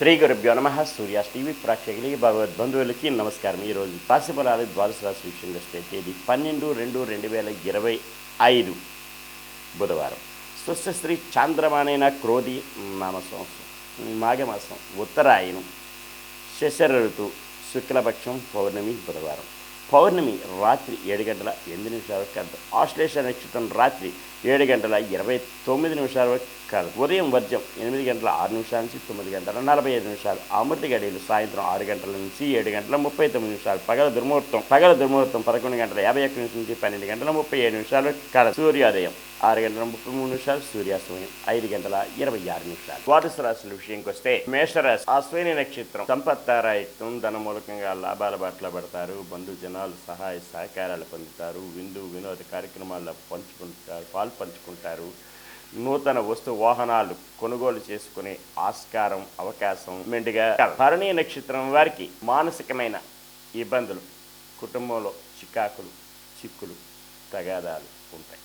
శ్రీ గురుభ్యో నమ. సూర్య టీవీ ప్రేక్షకులకి భగవద్బంధువులకి నమస్కారం. ఈరోజు రాశిఫలాలు ద్వాదశ రాశి విషయంలో వస్తే తేదీ పన్నెండు రెండు రెండు వేల ఇరవై ఐదు బుధవారం. స్వస్థశ్రీ చాంద్రమానైన క్రోధి నామ సంవత్సరం. మాఘమాసం ఉత్తరాయణం శశర ఋతు శుక్లపక్షం పౌర్ణమి బుధవారం. పౌర్ణమి రాత్రి ఏడు గంటల ఎనిమిది నిమిషాల కాదు ఆశ్లేష నక్షత్రం రాత్రి ఏడు గంటల ఇరవై తొమ్మిది నిమిషాల కాదు ఉదయం వర్జం ఎనిమిది గంటల ఆరు నిమిషాల నుంచి తొమ్మిది గంటల నలభై ఐదు నిమిషాలు అమృత గడియలు సాయంత్రం ఆరు గంటల నుంచి ఏడు గంటల ముప్పై తొమ్మిది నిమిషాలు పగల దుర్ముహూర్తం పగల దుర్ముహూర్తం పదకొండు గంటల యాభై ఒక్క నిమిషం నుంచి పన్నెండు గంటల ముప్పై ఏడు నిమిషాలు కాదు సూర్యోదయం ఆరు గంటల ముప్పై మూడు నిమిషాలు సూర్యాస్తమయం ఐదు గంటల ఇరవై ఆరు నిమిషాలు. ద్వాదశ రాశుల విషయంకి వస్తే మేషరాశి అశ్విని నక్షత్రం. సంపత్తారాయుక్తం ధన మూలకంగా లాభాల బాటలో పడతారు. బంధు జనాలు సహాయ సహకారాలు పొందుతారు. విందు వినోద కార్యక్రమాల్లో పంచుకుంటారు పాలు పంచుకుంటారు. నూతన వస్తు వాహనాలు కొనుగోలు చేసుకునే ఆస్కారం అవకాశం మెండుగా భరణి నక్షత్రం వారికి మానసికమైన ఇబ్బందులు కుటుంబంలో చికాకులు చిక్కులు తగాదాలు ఉంటాయి.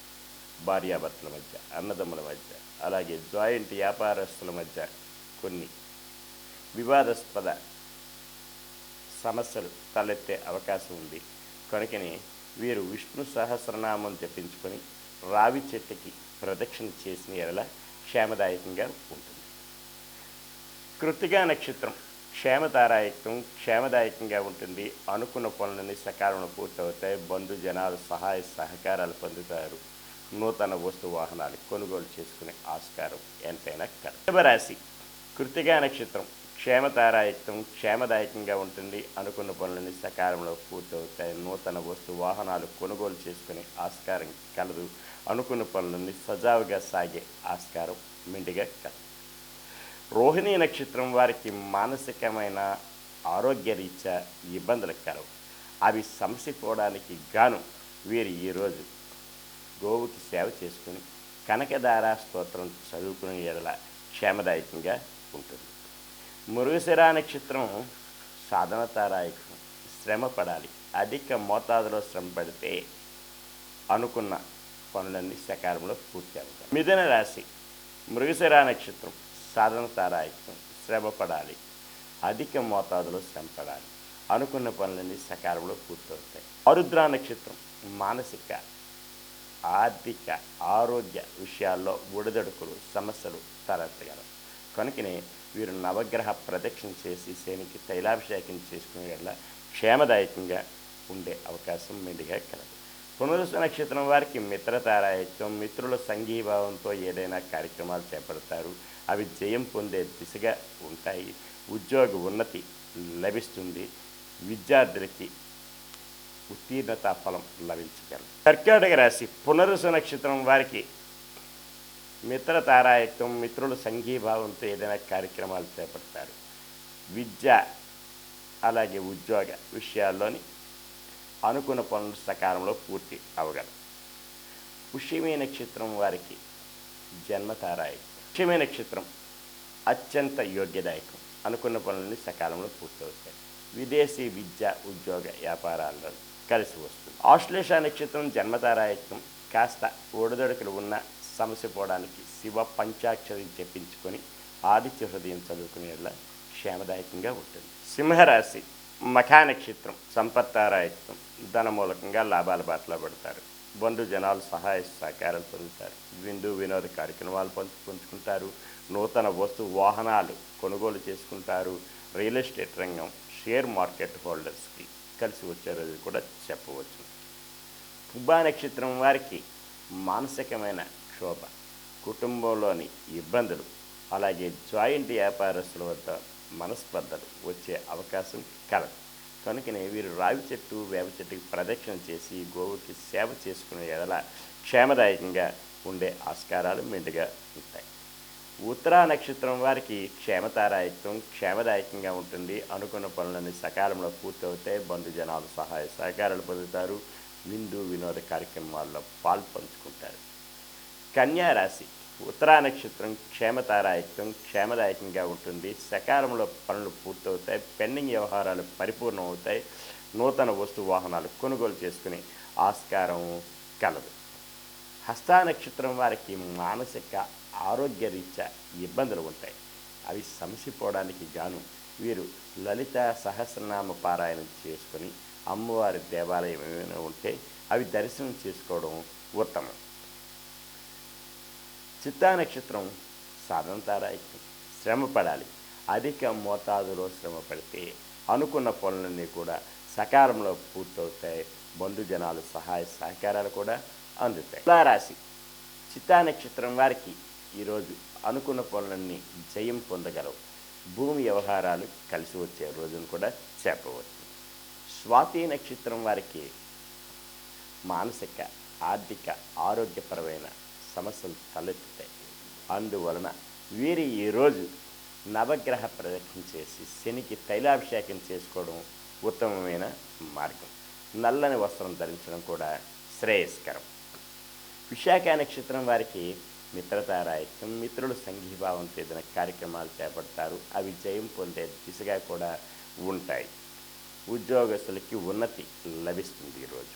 భార్యాభర్తల మధ్య అన్నదమ్ముల మధ్య అలాగే జాయింట్ వ్యాపారస్తుల మధ్య కొన్ని వివాదాస్పద సమస్యలు తలెత్తే అవకాశం ఉంది. కనుకనే వీరు విష్ణు సహస్రనామం జపించుకొని రావి చెట్టుకి ప్రదక్షిణ చేసిన ఎడల క్షేమదాయకంగా ఉంటుంది. కృతిగా నక్షత్రం క్షేమతారాయకం క్షేమదాయకంగా ఉంటుంది. అనుకున్న పనులన్నీ సకాలంలో పూర్తవుతాయి. బంధు జనాలు సహాయ సహకారాలు పొందుతారు. నూతన వస్తు వాహనాలు కొనుగోలు చేసుకునే ఆస్కారం ఎంతైనా కలదు కృతిగా నక్షత్రం క్షేమతారాయత్వం క్షేమదాయకంగా ఉంటుంది. అనుకున్న పనులన్నీ సకాలంలో పూర్తవుతాయి. నూతన వస్తు వాహనాలు కొనుగోలు చేసుకునే ఆస్కారం కలదు. అనుకున్న పనులన్నీ సజావుగా సాగే ఆస్కారం మెండుగా కలదు. రోహిణి నక్షత్రం వారికి మానసికమైన ఆరోగ్యరీత్యా ఇబ్బందులు కలవు. అవి సమసిపోవడానికి గాను వీరు ఈరోజు గోవుకి సేవ చేసుకుని కనకదార స్తోత్రం చదువుకునే ఎడల క్షేమదాయకంగా ఉంటుంది. మురుగుశిర నక్షత్రం సాధన తారాయకం శ్రమ పడాలి అధిక మోతాదులో శ్రమ పడితే అనుకున్న పనులన్నీ సకాలంలో పూర్తి అవుతాయి. మిథున రాశి మృగశిరా నక్షత్రం సాధన తారాయకం శ్రమ పడాలి అధిక మోతాదులో శ్రమ పడాలి. అనుకున్న పనులన్నీ సకాలంలో పూర్తవుతాయి అరుద్రా నక్షత్రం మానసిక ఆర్థిక ఆరోగ్య విషయాల్లో ఒడిదొడుకులు సమస్యలు తలెత్తగలవు. కనుకనే వీరు నవగ్రహ ప్రదక్షిణ చేసి శనికి తైలాభిషేకం చేసుకునే వల్ల క్షేమదాయకంగా ఉండే అవకాశం మెండుగా కలదు. పునరుస నక్షత్రం వారికి మిత్రతారాయత్వం మిత్రుల సంఘీభావంతో ఏదైనా కార్యక్రమాలు చేపడతారు. అవి జయం పొందే దిశగా ఉంటాయి. ఉద్యోగ ఉన్నతి లభిస్తుంది. విద్యార్థులకి ఉత్తీర్ణత ఫలం లభించగలదు. కర్కాటక రాశి పునరుస నక్షత్రం వారికి మిత్ర తారాయత్వం మిత్రుల సంఘీభావంతో ఏదైనా కార్యక్రమాలు చేపడతారు. విద్య అలాగే ఉద్యోగ విషయాల్లోని అనుకున్న పనులు సకాలంలో పూర్తి అవగలవు. పుష్యమి నక్షత్రం వారికి జన్మతారాయకం పుష్యమి నక్షత్రం అత్యంత యోగ్యదాయకం. అనుకున్న పనులన్నీ సకాలంలో పూర్తవుతాయి. విదేశీ విద్య ఉద్యోగ వ్యాపారాల్లో కలిసి వస్తుంది. ఆశ్లేష నక్షత్రం జన్మతారాయత్వం కాస్త ఒడిదొడకలు ఉన్న సమస్య పోవడానికి శివ పంచాక్షరి చెప్పించుకొని ఆదిత్య హృదయం చదువుకునేలా క్షేమదాయకంగా ఉంటుంది. సింహరాశి మఖా నక్షత్రం సంపత్తారాయత్వం ధన మూలకంగా లాభాల బాటలో పడతారు. బంధు జనాలు సహాయ సహకారాలు పొందుతారు. విందు వినోద కార్యక్రమాలు పంచు పంచుకుంటారు నూతన వస్తు వాహనాలు కొనుగోలు చేసుకుంటారు. రియల్ ఎస్టేట్ రంగం షేర్ మార్కెట్ హోల్డర్స్కి కలిసి వచ్చే రోజు కూడా చెప్పవచ్చు. పుబ్బా నక్షత్రం వారికి మానసికమైన క్షోభ కుటుంబంలోని ఇబ్బందులు అలాగే జాయింట్ వ్యాపారస్తుల వద్ద మనస్పర్ధలు వచ్చే అవకాశం కలదు. కనుకనే వీరు రావి చెట్టు వేప చెట్టుకి ప్రదక్షిణ చేసి గోవుకి సేవ చేసుకునే ఎడల క్షేమదాయకంగా ఉండే ఆస్కారాలు మెండుగా ఉంటాయి. ఉత్తరా నక్షత్రం వారికి క్షేమతారాయత్వం క్షేమదాయకంగా ఉంటుంది. అనుకున్న పనులన్నీ సకాలంలో పూర్తవుతాయి. బంధు జనాలు సహాయ సహకారాలు పొందుతారు. విందు వినోద కార్యక్రమాల్లో పాల్పంచుకుంటారు. కన్యారాశి ఉత్తరా నక్షత్రం క్షేమతారాయత్వం క్షేమదాయకంగా ఉంటుంది. సకాలంలో పనులు పూర్తవుతాయి. పెండింగ్ వ్యవహారాలు పరిపూర్ణం అవుతాయి నూతన వస్తు వాహనాలు కొనుగోలు చేసుకునే ఆస్కారం కలదు. హస్తా నక్షత్రం వారికి మానసిక ఆరోగ్యరీత్యా ఇబ్బందులు ఉంటాయి. అవి సమసిపోవడానికి గాను వీరు లలిత సహస్రనామ పారాయణం చేసుకొని అమ్మవారి దేవాలయం ఏమైనా ఉంటే అవి దర్శనం చేసుకోవడం ఉత్తమం. చిత్తా నక్షత్రం సాధనతారాయకం శ్రమ పడాలి అధిక మోతాదులో శ్రమ పడితే అనుకున్న పనులన్నీ కూడా సకాలంలో పూర్తవుతాయి. బంధుజనాలు సహాయ సహకారాలు కూడా అందుతాయి. తులారాశి. చిత్తా నక్షత్రం వారికి ఈరోజు అనుకున్న పనులన్నీ జయం పొందగలవు. భూమి వ్యవహారాలు కలిసి వచ్చే రోజును కూడా చెప్పవచ్చు. స్వాతి నక్షత్రం వారికి మానసిక ఆర్థిక ఆరోగ్యపరమైన సమస్యలు తలెత్తుతాయి. అందువలన వీరి ఈరోజు నవగ్రహ ప్రదక్షిణ చేసి శనికి తైలాభిషేకం చేసుకోవడం ఉత్తమమైన మార్గం. నల్లని వస్త్రం ధరించడం కూడా శ్రేయస్కరం. విశాఖ నక్షత్రం వారికి మిత్రతారాయకం మిత్రులు సంఘీభావంతో ఏదైనా కార్యక్రమాలు చేపడతారు. అవి జయం పొందే దిశగా కూడా ఉంటాయి. ఉద్యోగస్తులకి ఉన్నతి లభిస్తుంది ఈరోజు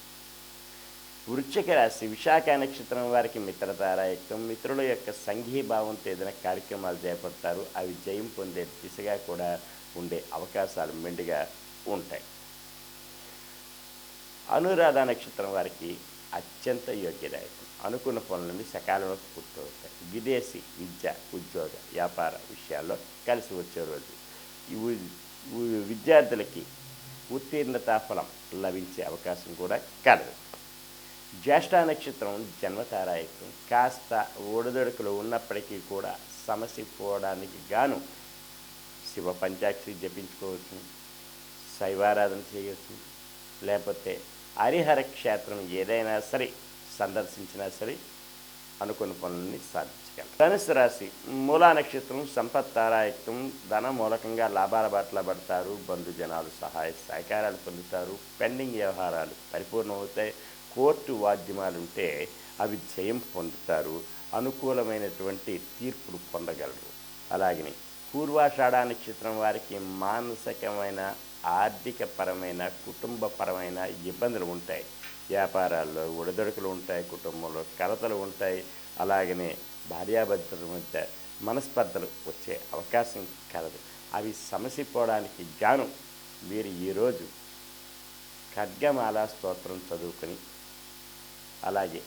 వృశ్చిక రాశి విశాఖ నక్షత్రం వారికి మిత్రతారాయత్వం మిత్రుల యొక్క సంఘీభావంతో ఏదైనా కార్యక్రమాలు చేపడతారు. అవి జయం పొందే దిశగా కూడా ఉండే అవకాశాలు మెండుగా ఉంటాయి. అనురాధ నక్షత్రం వారికి అత్యంత యోగ్యదాయకం. అనుకున్న పనులన్నీ సకాలంలో పూర్తవుతాయి. విదేశీ విద్య ఉద్యోగ వ్యాపార విషయాల్లో కలిసి వచ్చే రోజు. విద్యార్థులకి ఉత్తీర్ణతా ఫలం లభించే అవకాశం కూడా కలదు. జ్యేష్ఠ నక్షత్రం జన్మతారాయత్వం. కాస్త ఒడిదొడుకులు ఉన్నప్పటికీ కూడా సమస్య పోవడానికి గాను శివ పంచాక్షి జపించుకోవచ్చు శైవారాధన చేయవచ్చు లేకపోతే హరిహర క్షేత్రం ఏదైనా సరే సందర్శించినా సరే అనుకున్న పనులని సాధించగలరు ధనుసు రాశి మూలా నక్షత్రం సంపత్తారాయకం ధన మూలకంగా లాభాల బాటల పడతారు బంధుజనాలు సహాయ సహకారాలు పొందుతారు పెండింగ్ వ్యవహారాలు పరిపూర్ణమవుతాయి కోర్టు వాద్యమాలు ఉంటే అవి జయం పొందుతారు అనుకూలమైనటువంటి తీర్పులు పొందగలరు. అలాగని పూర్వాషాఢ నక్షత్రం వారికి మానసికమైన ఆర్థిక పరమైన కుటుంబపరమైన ఇబ్బందులు ఉంటాయి. వ్యాపారాల్లో ఒడిదొడుకులు ఉంటాయి కుటుంబంలో కలతలు ఉంటాయి. అలాగనే భార్యాభర్తల మధ్య మనస్పర్ధలు వచ్చే అవకాశం కలదు. అవి సమసిపోవడానికి గాను మీరు ఈరోజు ఖడ్గమాల స్తోత్రం చదువుకొని అలాగే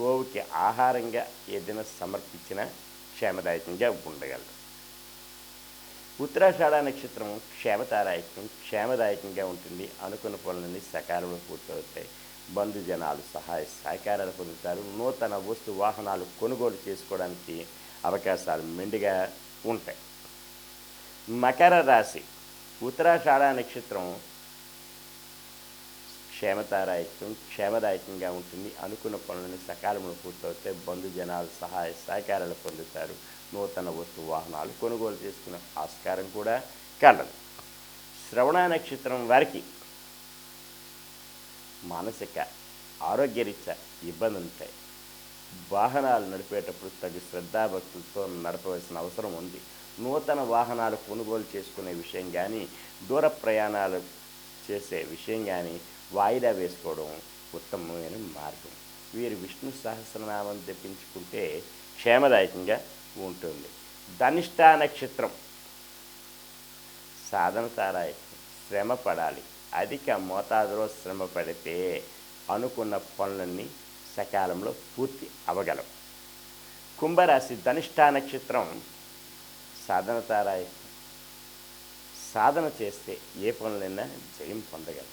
గోవుకి ఆహారంగా ఏదైనా సమర్పించినా క్షేమదాయకంగా ఉండగలరు. ఉత్తరాషాఢ నక్షత్రం క్షేమతారాయకం క్షేమదాయకంగా ఉంటుంది. అనుకున్న పనులన్నీ సకాలంలో పూర్తవుతాయి. బంధుజనాలు సహాయ సహకారాలు పొందుతారు. నూతన వస్తు వాహనాలు కొనుగోలు చేసుకోవడానికి అవకాశాలు మెండుగా ఉంటాయి. మకర రాశి. ఉత్తరాషాఢ నక్షత్రం క్షేమతారాయకం క్షేమదాయకంగా ఉంటుంది. అనుకున్న పనులను సకాలంలో పూర్తవుతాయి. బంధుజనాలు సహాయ సహకారాలు పొందుతారు. నూతన వస్తు వాహనాలు కొనుగోలు చేసుకునే ఆస్కారం కూడా కలదు. శ్రవణ నక్షత్రం వారికి మానసిక ఆరోగ్యరీత్యా ఇబ్బందులు ఉంటాయి వాహనాలు నడిపేటప్పుడు తగు శ్రద్ధాభక్తులతో నడపవలసిన అవసరం ఉంది. నూతన వాహనాలు కొనుగోలు చేసుకునే విషయం కానీ దూర ప్రయాణాలు చేసే విషయం కానీ వాయిదా వేసుకోవడం ఉత్తమమైన మార్గం. వీరు విష్ణు సహస్రనామం తెప్పించుకుంటే క్షేమదాయకంగా ఉంటుంది. ధనిష్ట నక్షత్రం సాధన సారాయి. శ్రమ పడాలి. అధిక మోతాదులో శ్రమ పడితే అనుకున్న పనులన్నీ సకాలంలో పూర్తి అవగలం. కుంభరాశి ధనిష్ట నక్షత్రం సాధన తారాయి సాధన చేస్తే ఏ పనులైనా జయం పొందగలం.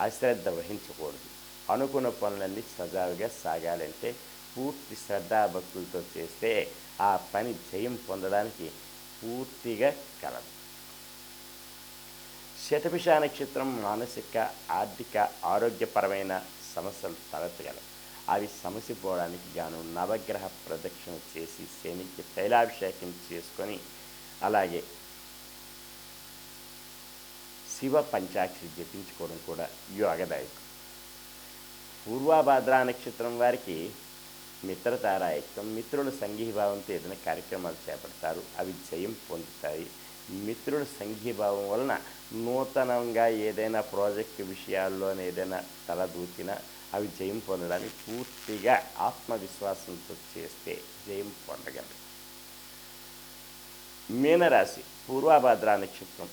అశ్రద్ధ వహించకూడదు. అనుకున్న పనులన్నీ సజావుగా సాగాలంటే పూర్తి శ్రద్ధాభక్తులతో చేస్తే ఆ పని జయం పొందడానికి పూర్తిగా కలదు. శతభిష నక్షత్రం మానసిక ఆర్థిక ఆరోగ్యపరమైన సమస్యలు తలెత్తగలవు. అవి సమసిపోవడానికి గాను నవగ్రహ ప్రదక్షిణ చేసి శనికి తైలాభిషేకం చేసుకొని అలాగే శివ పంచాక్షరి జపించుకోవడం కూడా యోగదాయకం. పూర్వాభాద్ర నక్షత్రం వారికి మిత్రతారాయత్వం మిత్రుల సంఘీభావంతో ఏదైనా కార్యక్రమాలు చేపడతారు అవి జయం పొందుతాయి. మిత్రుల సంఘీభావం వలన నూతనంగా ఏదైనా ప్రాజెక్ట్ విషయాల్లోనే ఏదైనా తలదూచినా అవి జయం పొందడానికి పూర్తిగా ఆత్మవిశ్వాసంతో చేస్తే జయం పొందగలరు మీనరాశి పూర్వాభాద్ర నక్షత్రం.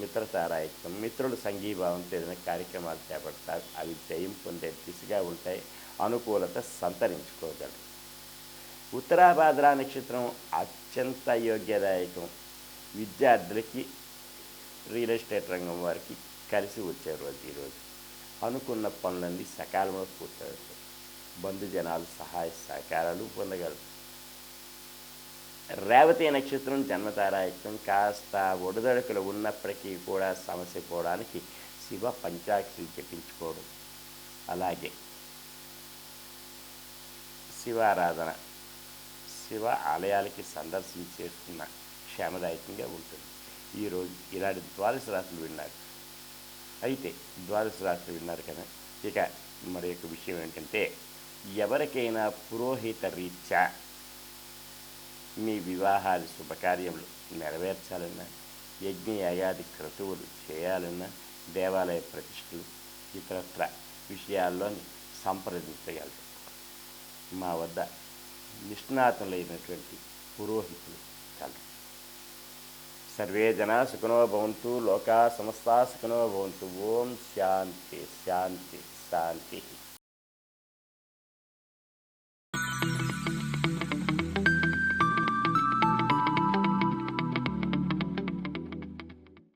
మిత్రతారాయత్వం మిత్రులు సంఘీభావం ఏదైనా కార్యక్రమాలు చేపడతారు. అవి జయం పొందే దిశగా ఉంటాయి. అనుకూలత సంతరించుకోగలరు ఉత్తరాభాద్ర నక్షత్రం అత్యంత యోగ్యదాయకం. విద్యార్థులకి రియల్ ఎస్టేట్ రంగం వారికి కలిసి వచ్చే రోజు ఈరోజు అనుకున్న పనులన్నీ సకాలంలో పూర్తవుతాయి. బంధుజనాలు సహాయ సహకారాలు పొందగలరు. రేవతి నక్షత్రం జన్మతారాయత్వం కాస్త ఒడిదొడుకులు ఉన్నప్పటికీ కూడా సమస్య పోవడానికి శివ పంచాక్షి జపించుకోవడం అలాగే శివారాధన శివ ఆలయాలకి సందర్శించేస్తున్న క్షేమదాయకంగా ఉంటుంది. ఈరోజు ఇలాంటి ద్వాదశ రాత్రులు విన్నారు. అయితే ద్వాదశ రాత్రులు విన్నారు కదా. ఇక మరి యొక్క విషయం ఏంటంటే ఎవరికైనా పురోహిత రీత్యా మీ వివాహాది శుభకార్యములు నెరవేర్చాలన్నా యజ్ఞ యాగాది క్రతువులు చేయాలన్నా దేవాలయ ప్రతిష్టలు ఇతరత్ర విషయాల్లోని సంప్రదించగలరు. మా వద్ద నిష్ణాతులైనటువంటి పురోహితులు కలరు సర్వే జనా సుఖనో భవంతు లోకా సమస్తా సుఖనో భవంతు. ఓం శాంతి శాంతి శాంతి.